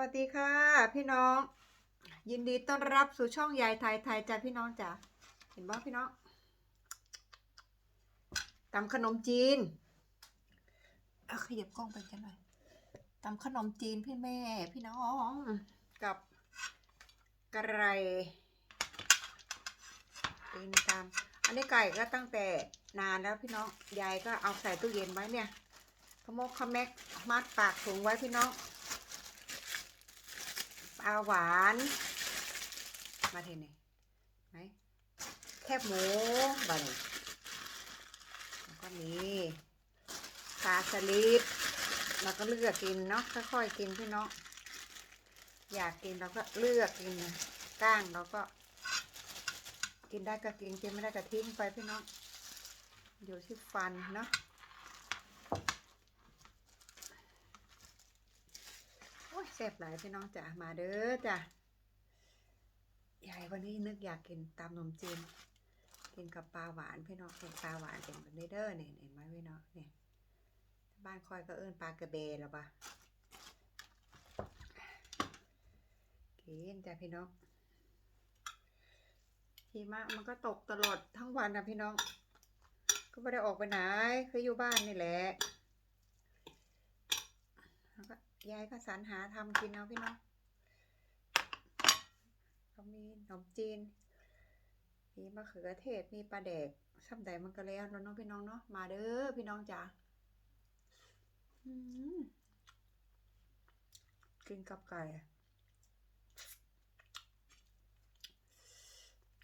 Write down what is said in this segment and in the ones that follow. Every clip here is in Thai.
วัสดีค่ะ พี่น้อง ยินดีต้อนรับสู่ช่องยายไทยไทยจ้าพี่น้องจ๋าเห็นบ้างพี่น้องตำขนมจีนเอาขยับกล้องไปกันหน่อยตำขนมจีนพี่แม่ พี่น้องกับกระไรกินตามอันนี้ไก่ก็ตั้งแต่นานแล้วพี่น้องยายก็เอาใส่ตู้เย็นไว้เนี่ยขโมกขแมกมัดปากถุงไว้พี่น้อง ปลาหวาน มาเทนี่ไหมแคบหมูบะนี่แล้วก็มีปลาสลิดเราก็เลือกกินเนาะค่อยๆกินพี่น้องอยากกินเราก็เลือกกินก้างเราก็ กินได้ก็กินกินไม่ได้ก็ทิ้งไปพี่น้องอยู่ที่ฟันเนาะ โอ้ย แซ่บหลายพี่น้องจะมาเด้อจ้ะยายวันนี้นึกอยากกินตำนมจีนกินกับปลาหวานพี่น้องเป็นปลาหวานเป็นแบบนี้เด้อเนี่ยเห็นไหมพี่น้องเนี่ยบ้านคอยก็เอิ้นปลากระเบนหรอปะกินจ้ะพี่น้องหิมะมันก็ตกตลอดทั้งวันนะพี่น้อง ก็ไม่ได้ออกไปไหนคืออยู่บ้านนี่แหละ ยายก็สรรหาทำกินเอาพี่น้องก็มีขนมจีน มีมะเขือเทศ มีปลาแดกซ้ำใดมันก็แล้วน้องพี่น้องเนาะ มาเด้อพี่น้องจ๋ากินกับไก่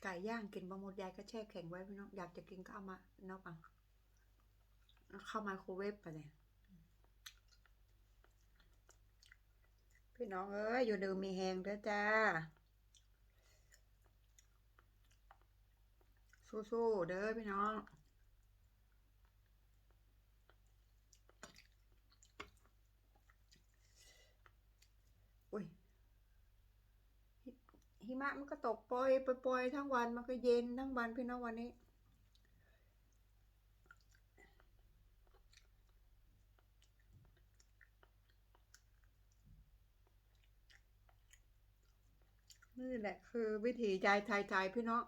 ไก่ย่างกินบะหมดยายก็แช่แข็งไว้พี่น้อง อยากจะกินก็เอามาเนอกอะเข้าไมโครเวฟไปเลย พี่น้องเอ้ยอยู่ดื่มมีแหงเด้อจ้า สู้ๆเด้อพี่น้องอุ้ยหิมะมันก็ตกปล่อยปล่อยทั้งวันมันก็เย็นทั้งวันพี่น้องวันนี้ นี่แหละคือวิถีใจไทยๆพี่น้อง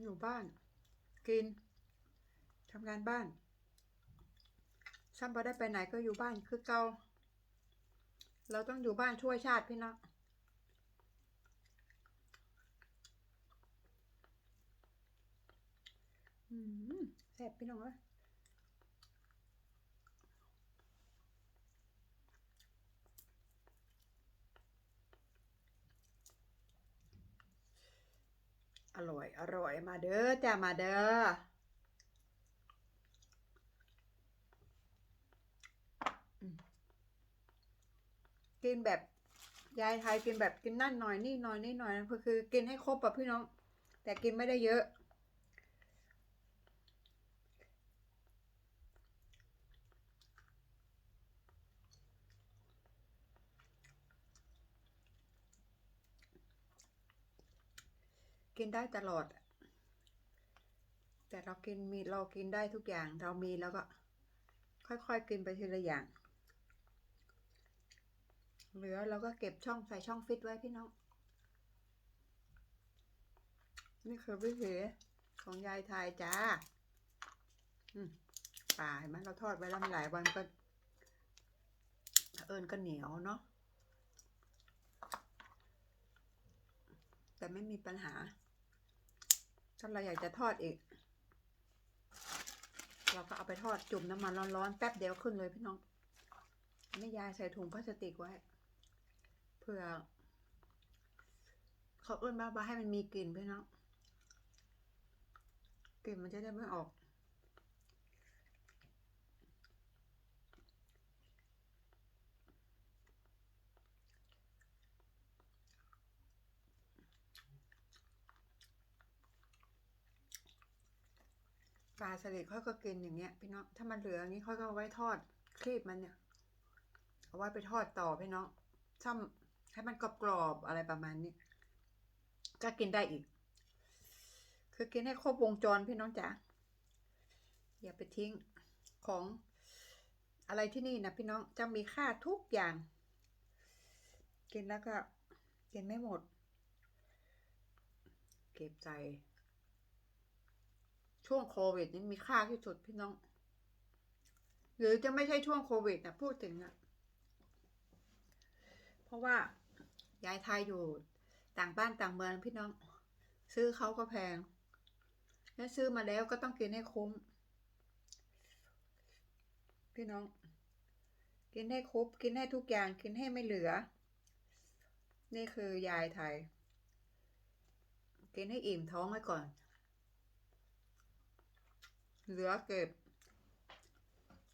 อยู่บ้าน กินทำงานบ้านซ้ำพอได้ไปไหนก็อยู่บ้านคือเก่าเราต้องอยู่บ้านช่วยชาติพี่น้องอืมแซ่บพี่น้องเอ้ย อร่อยอร่อยมาเด้อจ้ามาเด้อกินแบบยายไทยกินแบบกินนั่นหน่อยนี่หน่อยนี่หน่อยก็คือ กินให้ครบอะพี่น้อง แต่กินไม่ได้เยอะ กินได้ตลอด แต่เรากินมีเรากินได้ทุกอย่าง เรามีแล้วก็ ค่อยๆกินไปทีละอย่าง เหลือเราก็เก็บช่องใส่ช่องฟิตไว้พี่น้อง นี่คือวิถีของยายไทยจ้าปลาเห็นไหมเราทอดไว้แล้วหลายวันก็ เอิญก็เหนียวเนาะแต่ไม่มีปัญหา ถ้าเราอยากจะทอดอีก เราก็เอาไปทอดจุ่มน้ำมันร้อนๆแป๊บเดียวขึ้นเลยพี่น้องนี่ยายใส่ถุงพลาสติกไว้เพื่อเขาเอื้นบ้าบาให้มันมีกลิ่นพี่น้องกลิ่นมันจะได้ไม่ออกาสลิดค่อยก็กินอย่างเงี้ยพี่น้องถ้ามันเหลืออย่างนี้ค่อยก็เอาไว้ทอดครีบมันเนี่ย เอาไว้ไปทอดต่อพี่น้องช่ำให้มันกรอบๆอะไรประมาณนี้ก็กินได้อีก คือกินให้ครบวงจรพี่น้องจ๋าอย่าไปทิ้งของอะไรที่นี่นะพี่น้องจะมีค่าทุกอย่าง กินแล้วก็กินไม่หมด เก็บใจ ช่วงโควิดนี่มีค่าที่สุดพี่น้อง หรือจะไม่ใช่ช่วงโควิดนะพูดถึงอะเพราะว่ายายไทยอยู่ต่างบ้านต่างเมืองพี่น้อง ซื้อเขาก็แพง แล้วซื้อมาแล้วก็ต้องกินให้คุ้ม พี่น้อง กินให้ครบกินให้ทุกอย่างกินให้ไม่เหลือ นี่คือยายไทย กินให้อิ่มท้องไว้ก่อน เหลือเก็บ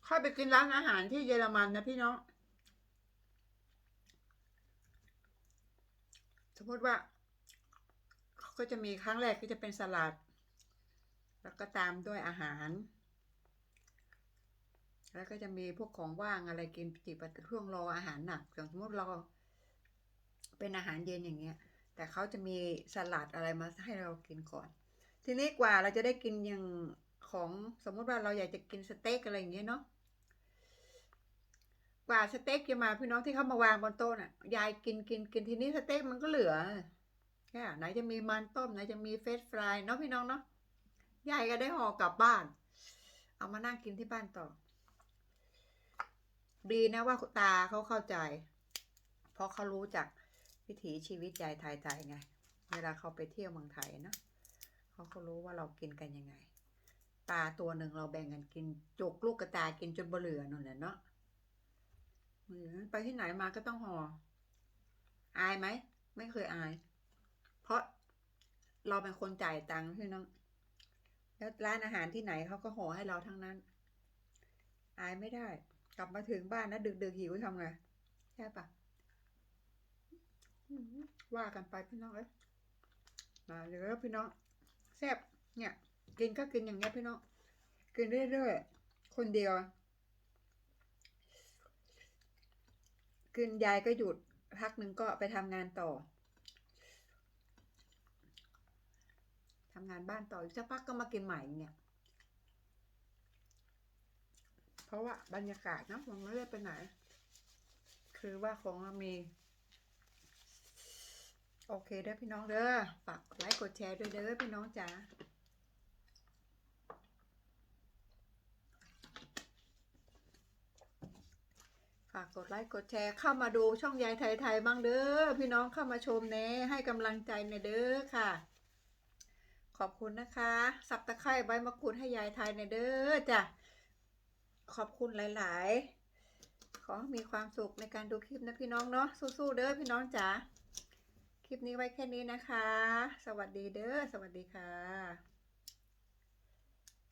ค่อยไปกินร้านอาหารที่เยอรมันนะพี่น้อง สมมติว่าเขาก็จะมีครั้งแรกก็จะเป็นสลัด แล้วก็ตามด้วยอาหาร แล้วก็จะมีพวกของว่างอะไรกินจิบช่วงรออาหารหนักอย่างสมมติเราเป็นอาหารเย็นอย่างเงี้ย แต่เขาจะมีสลัดอะไรมาให้เรากินก่อน ทีนี้กว่าเราจะได้กินอย่าง ของสมมติว่าเราอยากจะกินสเต็กอะไรอย่างเงี้ยเนาะกว่าสเต็กจะมาพี่น้องที่เขามาวางบนโต๊ะน่ะยายกินกินกินทีนี้สเต็กมันก็เหลือแค่ไหนจะมีมันต้มไหนจะมีเฟรช์ฟรายเนาะพี่น้องเนาะยายก็ได้ห่อกลับบ้าน เอามานั่งกินที่บ้านต่อ ดีนะว่าตาเขาเข้าใจ เพราะเขารู้จักวิถีชีวิตยายไทยๆไง เวลาเขาไปเที่ยวเมืองไทยนะเขาก็รู้ว่าเรากินกันยังไง ตาตัวหนึ่งเราแบ่งกันกินจกลูกกระตากินจนเบลือนั่นแหละเนาะอืมไปที่ไหนมาก็ต้องห่ออายไหมไม่เคยอาย เพราะเราเป็นคนจ่ายตังค์พี่น้องแล้วร้านอาหารที่ไหนเขาก็ห่อให้เราทั้งนั้น อายไม่ได้ กลับมาถึงบ้านนะดึกดึกๆหิวทำไงใช่ปะว่ากันไปพี่น้องเอ้ยมาเดี๋ยวพี่น้องแซ่บเนี่ย กินก็กินอย่างเงี้ยพี่น้องกินเรื่อยๆคนเดียว กินยายก็หยุดพักหนึ่งก็ไปทำงานต่อทำงานบ้านต่ออีกสักพักก็มากินใหม่เนี่ย เพราะว่าบรรยากาศนะมันไม่ได้ไปไหน คือว่าของเรามี โอเคเด้อพี่น้องเด้อฝากไลค์กดแชร์ด้วยเด้อพี่น้องจ๋าากกดไลค์กดแชร์เข้ามาดูช่องยายไทยไทยบ้างเด้อพี่น้องเข้ามาชมเน่ให้กำลังใจในเด้อค่ะ ขอบคุณนะคะ สับตะไคร้ใบมะกรูดให้ยายไทยในเด้อจ้ะขอบคุณหลาย ๆ ขอมีความสุขในการดูคลิปนะพี่น้องเนาะสู้ๆเด้อพี่น้องจ๋าคลิปนี้ไว้แค่นี้นะคะ สวัสดีเด้อสวัสดีค่ะ